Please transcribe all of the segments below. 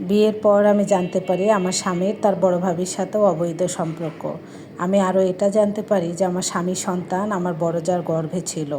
বিয়ের পর আমি জানতে পারি আমার স্বামীর তার বড় ভাবির সাথেও অবৈধ সম্পর্ক। আমি আরও এটা জানতে পারি যে আমার স্বামী সন্তান আমার বড় যার গর্ভে ছিল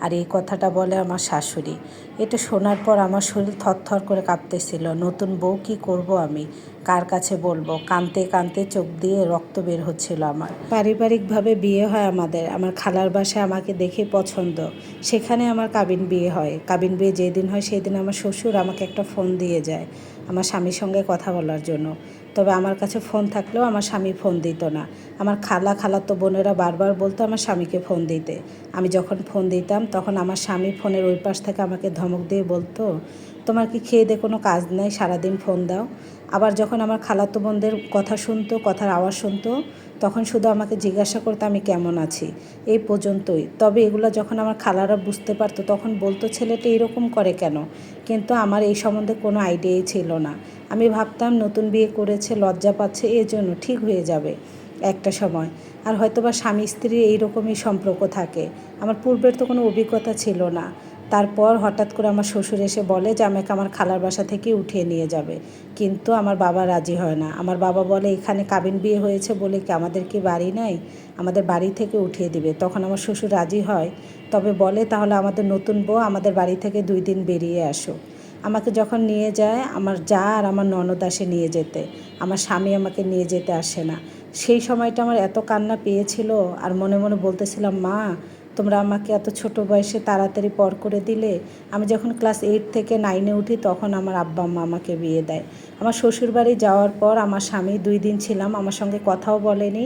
আর এই কথাটা বলে আমার শাশুড়ি। এটা শোনার পর আমার শরীর থরথর করে কাঁপতেছিল। নতুন বউ কী করব আমি? কার কাছে বলব? কানতে কানতে চোখ দিয়ে রক্ত বের হচ্ছিল আমার। পারিবারিকভাবে বিয়ে হয় আমাদের। আমার খালার বাসায় আমাকে দেখে পছন্দ। সেখানে আমার কাবিন বিয়ে হয়। কাবিন বিয়ে যেদিন হয় সেই দিন আমার শ্বশুর আমাকে একটা ফোন দিয়ে যায় আমার স্বামীর সঙ্গে কথা বলার জন্য। তবে আমার কাছে ফোন থাকলেও আমার স্বামী ফোন দিত না। আমার খালা, খালাতো বোনেরা বারবার বলতো আমার স্বামীকে ফোন দিতে। আমি যখন ফোন দিতাম তখন আমার স্বামী ফোনের ওই পাশ থেকে আমাকে ধমক দিয়ে বলতো তোমার কি খেয়ে দিয়ে কোনো কাজ নেই? সারাদিন ফোন দাও। আবার যখন আমার খালাতো বোনদের কথা শুনতো, কথার আওয়াজ শুনতো, তখন শুধু আমাকে জিজ্ঞাসা করতো, আমি কেমন আছি? এই পর্যন্তই। তবে এগুলো যখন আমার খালারা বুঝতে পারতো, তখন বলতো, ছেলেটা এরকম করে কেন? কিন্তু আমার এই সম্বন্ধে কোনো আইডিয়াই ছিল না। আমি ভাবতাম, নতুন বিয়ে করেছে, লজ্জা পাচ্ছে এই জন্য ঠিক হয়ে যাবে একটা সময়। আর হয়তো বা স্বামী স্ত্রীর এইরকমই সম্পর্ক থাকে। আমার পূর্বের তো কোনো অভিজ্ঞতা ছিল না। তারপর হঠাৎ করে আমার শ্বশুর এসে বলে যে, আমাকে আমার খালার বাসা থেকে উঠিয়ে নিয়ে যাবে। কিন্তু আমার বাবা রাজি হয় না। আমার বাবা বলে, এখানে কাবিন বিয়ে হয়েছে বলে কি আমাদের কি বাড়ি নাই? আমাদের বাড়ি থেকে উঠিয়ে দিবে। তখন আমার শ্বশুর রাজি হয়। তবে বলে, তাহলে আমাদের নতুন বউ আমাদের বাড়ি থেকে দুই দিন বেরিয়ে আসো। আমাকে যখন নিয়ে যায়, আমার যা আর আমার ননদ আসে নিয়ে যেতে। আমার স্বামী আমাকে নিয়ে যেতে আসে না। সেই সময়টা আমার এত কান্না পেয়েছিল আর মনে মনে বলতেছিলাম, মা তোমরা আমাকে এত ছোট বয়সে তাড়াতাড়ি পর করে দিলে? আমি যখন ক্লাস এইট থেকে নাইনে উঠি, তখন আমার আব্বা আম্মা আমাকে বিয়ে দেয়। আমার শ্বশুরবাড়ি যাওয়ার পর আমার স্বামী দুই দিন ছিলাম, আমার সঙ্গে কথাও বলেনি।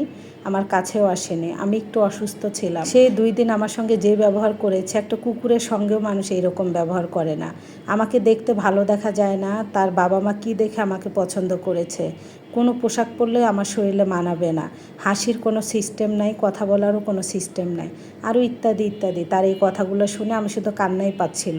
আমার কাছেও আসেনি। আমি একটু অসুস্থ ছিলাম। সে দুই দিন আমার সঙ্গে যে ব্যবহার করেছে, একটা কুকুরের সঙ্গেও মানুষ এরকম ব্যবহার করে না। আমাকে দেখতে ভালো দেখা যায় না, তার বাবা মা কী দেখে আমাকে পছন্দ করেছে? কোনো পোশাক পরলে আমার শরীরে মানাবে না। হাসির কোনো সিস্টেম নাই, কথা বলারও কোনো সিস্টেম নাই। আরও ইত্যাদি ইত্যাদি। তার এই কথাগুলো শুনে আমি শুধু কান্নাই পাচ্ছিল।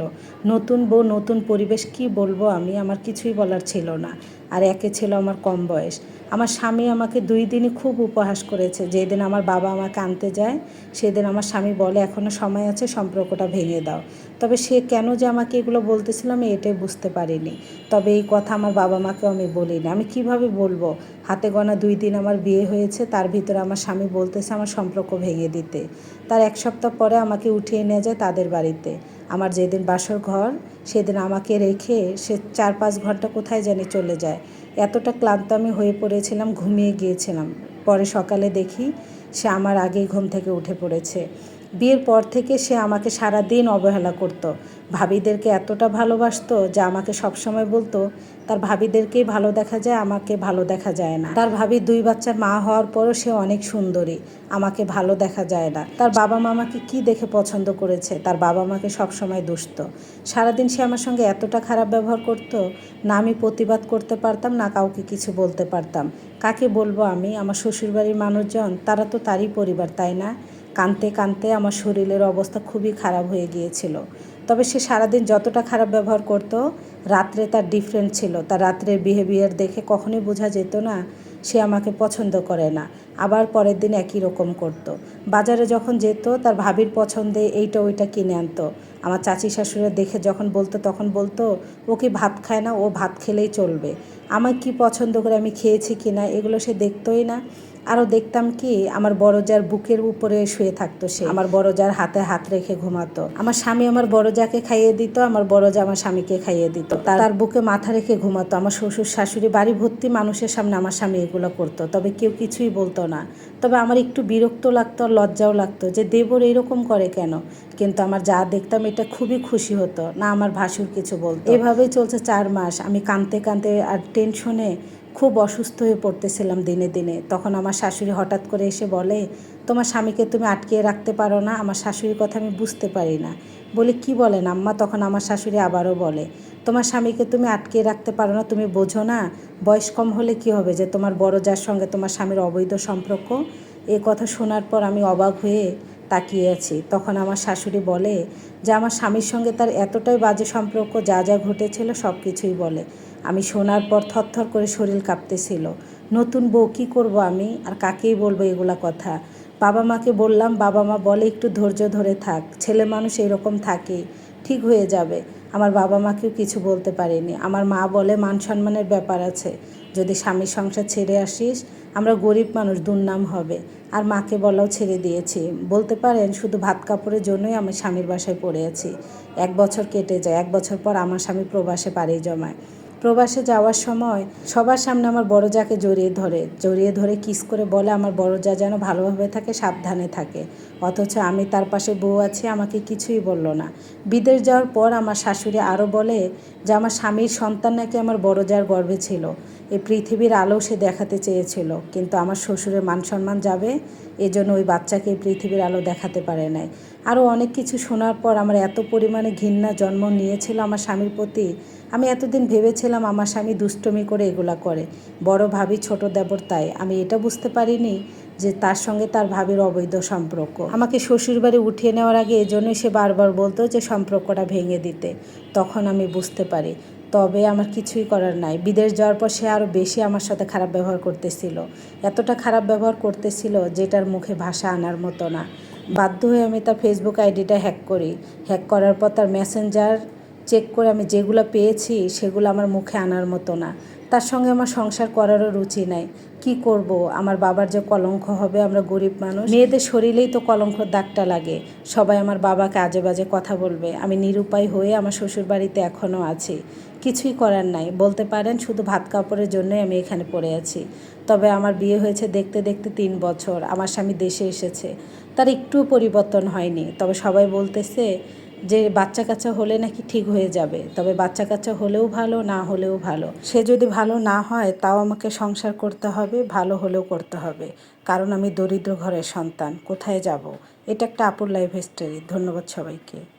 নতুন বউ, নতুন পরিবেশ, কি বলব আমি? আমার কিছুই বলার ছিল না। আর একে ছিল আমার কম বয়স। আমার স্বামী আমাকে দুই দিনই খুব উপহাস করেছে। যেদিন আমার বাবা আমাকে আনতে যায়, সেদিন আমার স্বামী বলে এখনও সময় আছে, সম্পর্কটা ভেঙে দাও। তবে সে কেন যে আমাকে এগুলো বলতেছিল আমি এটাই বুঝতে পারিনি। তবে এই কথা আমার বাবা মাকেও আমি বলিনি। আমি কীভাবে বলব? হাতে গোনা দুই দিন আমার বিয়ে হয়েছে, তার ভিতরে আমার স্বামী বলতেছে আমার সম্পর্ক ভেঙে দিতে। তার এক সপ্তাহ পরে আমাকে উঠিয়ে নিয়ে যায় তাদের বাড়িতে। আমার যেদিন বাসর ঘর, সেদিন আমাকে রেখে সে চার পাঁচ ঘণ্টা কোথায় জানি চলে যায়। এতটা ক্লান্ত আমি হয়ে পড়েছিলাম, ঘুমিয়ে গিয়েছিলাম। পরে সকালে দেখি সে আমার আগেই ঘুম থেকে উঠে পড়েছে। বিয়ের পর থেকে সে আমাকে সারা দিন অবহেলা করত। ভাবিদেরকে এতটা ভালোবাসতো যা আমাকে সবসময় বলতো, তার ভাবিদেরকেই ভালো দেখা যায়, আমাকে ভালো দেখা যায় না। তার ভাবি দুই বাচ্চার মা হওয়ার পরও সে অনেক সুন্দরী, আমাকে ভালো দেখা যায় না। তার বাবা মামাকে কি দেখে পছন্দ করেছে, তার বাবা মাকে সবসময় দুষ্ট সারাদিন সে আমার সঙ্গে এতটা খারাপ ব্যবহার করত, না আমি প্রতিবাদ করতে পারতাম, না কাউকে কিছু বলতে পারতাম। কাকে বলব আমি? আমার শ্বশুরবাড়ির মানুষজন, তারা তো তারই পরিবার, তাই না? কানতে কানতে আমার শরীরের অবস্থা খুবই খারাপ হয়ে গিয়েছিল। তবে সে সারাদিন যতটা খারাপ ব্যবহার করত, রাত্রে তার ডিফারেন্ট ছিল। তার রাত্রের বিহেভিয়ার দেখে কখনোই বোঝা যেত না, সে আমাকে পছন্দ করে না। আবার পরের দিন একই রকম করত। বাজারে যখন যেত, তার ভাবির পছন্দে এইটা ওইটা কিনে আনতো। আমার চাচি শাশুড়ি দেখে যখন বলতো, তখন বলতো, ও কি ভাত খায় না? ও ভাত খেলেই চলবে। আমার কি পছন্দ করে আমি খেয়েছি কি না এগুলো সে দেখতোই না। আরও দেখতাম কি, আমার বড় যার বুকের উপরে শুয়ে থাকতো সে। আমার বড় যার হাতে হাত রেখে ঘুমাতো। আমার স্বামী আমার বড় যাকে খাইয়ে দিত, আমার বড় যা আমার স্বামীকে খাইয়ে দিত। তার বুকে মাথা রেখে ঘুমাতো। আমার শ্বশুর, শাশুড়ি বাড়ি ভর্তি মানুষের সামনে আমার স্বামী এগুলো করতো। তবে কেউ কিছুই বলতো না। তবে আমার একটু বিরক্ত লাগতো আর লজ্জাও লাগতো যে, দেবর এরকম করে কেন? কিন্তু আমার যা দেখতাম, এটা খুবই খুশি হতো। না, আমার ভাসুর কিছু বলতো। এভাবেই চলছে চার মাস। আমি কানতে কানতে আর টেনশনে খুব অসুস্থ হয়ে পড়তেছিলাম দিনে দিনে। তখন আমার শাশুড়ি হঠাৎ করে এসে বলে, তোমার স্বামীকে তুমি আটকিয়ে রাখতে পারো না, আমার শাশুড়ির কথা আমি বুঝতে পারি না। বলে, কি বলেন আম্মা? তখন আমার শাশুড়ি আবারও বলে, তোমার স্বামীকে তুমি আটকিয়ে রাখতে পারো না, তুমি বোঝো না, বয়স কম হলে কি হবে যে তোমার বড় যার সঙ্গে তোমার স্বামীর অবৈধ সম্পর্ক? এ কথা শোনার পর আমি অবাক হয়ে তাকিয়ে আছি। তখন আমার শাশুড়ি বলে, যে আমার স্বামীর সঙ্গে তার এতটাই বাজে সম্পর্ক, যা যা ঘটেছিল সব কিছুই বলে। আমি শোনার পর থরথর করে শরীর কাঁপতেছিল। নতুন বউ কী করব আমি? আর কাকেই বলব এগুলা কথা? বাবা মাকে বললাম, বাবা মা বলে একটু ধৈর্য ধরে থাক। ছেলে মানুষ এরকম থাকে, ঠিক হয়ে যাবে। আমার বাবা মাকেও কিছু বলতে পারিনি। আমার মা বলে, মান সম্মানের ব্যাপার আছে। যদি স্বামীর সংসার ছেড়ে আসিস, আমরা গরিব মানুষ, দুর্নাম হবে। আর মাকে বলাও ছেড়ে দিয়েছি। বলতে পারেন, শুধু ভাত কাপড়ের জন্যই আমি স্বামীর বাসায় পড়ে আছি। এক বছর কেটে যায়। এক বছর পর আমার স্বামী প্রবাসে পাড়ি জমায়। প্রবাসে যাওয়ার সময় সবার সামনে আমার বড় যাকে জড়িয়ে ধরে জড়িয়ে ধরে কিস করে বলে আমার বড় যা যেন ভালোভাবে থাকে, সাবধানে থাকে। অথচ আমি তার পাশে বউ আছি, আমাকে কিছুই বলল না। বিদেশ যাওয়ার পর আমার শাশুড়ি আরও বলে যে, আমার স্বামীর সন্তান নাকি আমার বড় যার গর্ভে ছিল। এই পৃথিবীর আলো সে দেখাতে চেয়েছিল। কিন্তু আমার শ্বশুরের মান সম্মান যাবে এজন্য ওই বাচ্চাকে পৃথিবীর আলো দেখাতে পারে নাই। আরও অনেক কিছু শোনার পর আমার এত পরিমাণে ঘৃণা জন্ম নিয়েছিল আমার স্বামীর প্রতি। আমি এতদিন ভেবেছিলাম আমার স্বামী দুষ্টমি করে এগুলা করে। বড় ভাবি, ছোট দেবর তাই। আমি এটা বুঝতে পারিনি যে তার সঙ্গে তার ভাবির অবৈধ সম্পর্ক। আমাকে শ্বশুরবাড়ি উঠিয়ে নেওয়ার আগে এজন্যই সে বারবার বলতো যে সম্পর্কটা ভেঙে দিতে। তখন আমি বুঝতে পারি তবে আমার কিছুই করার নাই। বিদেশ যাওয়ার পর সে আরও বেশি আমার সাথে খারাপ ব্যবহার করতেছিল। এতটা খারাপ ব্যবহার করতেছিল যেটার মুখে ভাষা আনার মতো না। বাধ্য হয়ে আমি তার ফেসবুক আইডিটা হ্যাক করি। হ্যাক করার পর তার মেসেঞ্জার চেক করে আমি যেগুলো পেয়েছি সেগুলো আমার মুখে আনার মতো না। তার সঙ্গে আমার সংসার করারও রুচি নাই। কি করব? আমার বাবার যে কলঙ্ক হবে, আমরা গরিব মানুষ। মেয়েদের শরীরেই তো কলঙ্কর দাগটা লাগে। সবাই আমার বাবাকে আজে বাজে কথা বলবে। আমি নিরুপায় হয়ে আমার শ্বশুর বাড়িতে এখনও আছি। কিছুই করার নাই। বলতে পারেন, শুধু ভাত কাপড়ের জন্যই আমি এখানে পড়ে আছি। তবে আমার বিয়ে হয়েছে দেখতে দেখতে তিন বছর। আমার স্বামী দেশে এসেছে। তার একটুও পরিবর্তন হয়নি। তবে সবাই বলতেছে যে বাচ্চা কাচ্চা হলে নাকি ঠিক হয়ে যাবে, তবে বাচ্চা কাচ্চা হলেও ভালো, না হলেও ভালো। সে যদি ভালো না হয়, তাও আমাকে সংসার করতে হবে, ভালো হলেও করতে হবে। কারণ আমি দরিদ্র ঘরের সন্তান, কোথায় যাব? এটা একটা আপুর লাইফ হিস্টোরি ধন্যবাদ সবাইকে।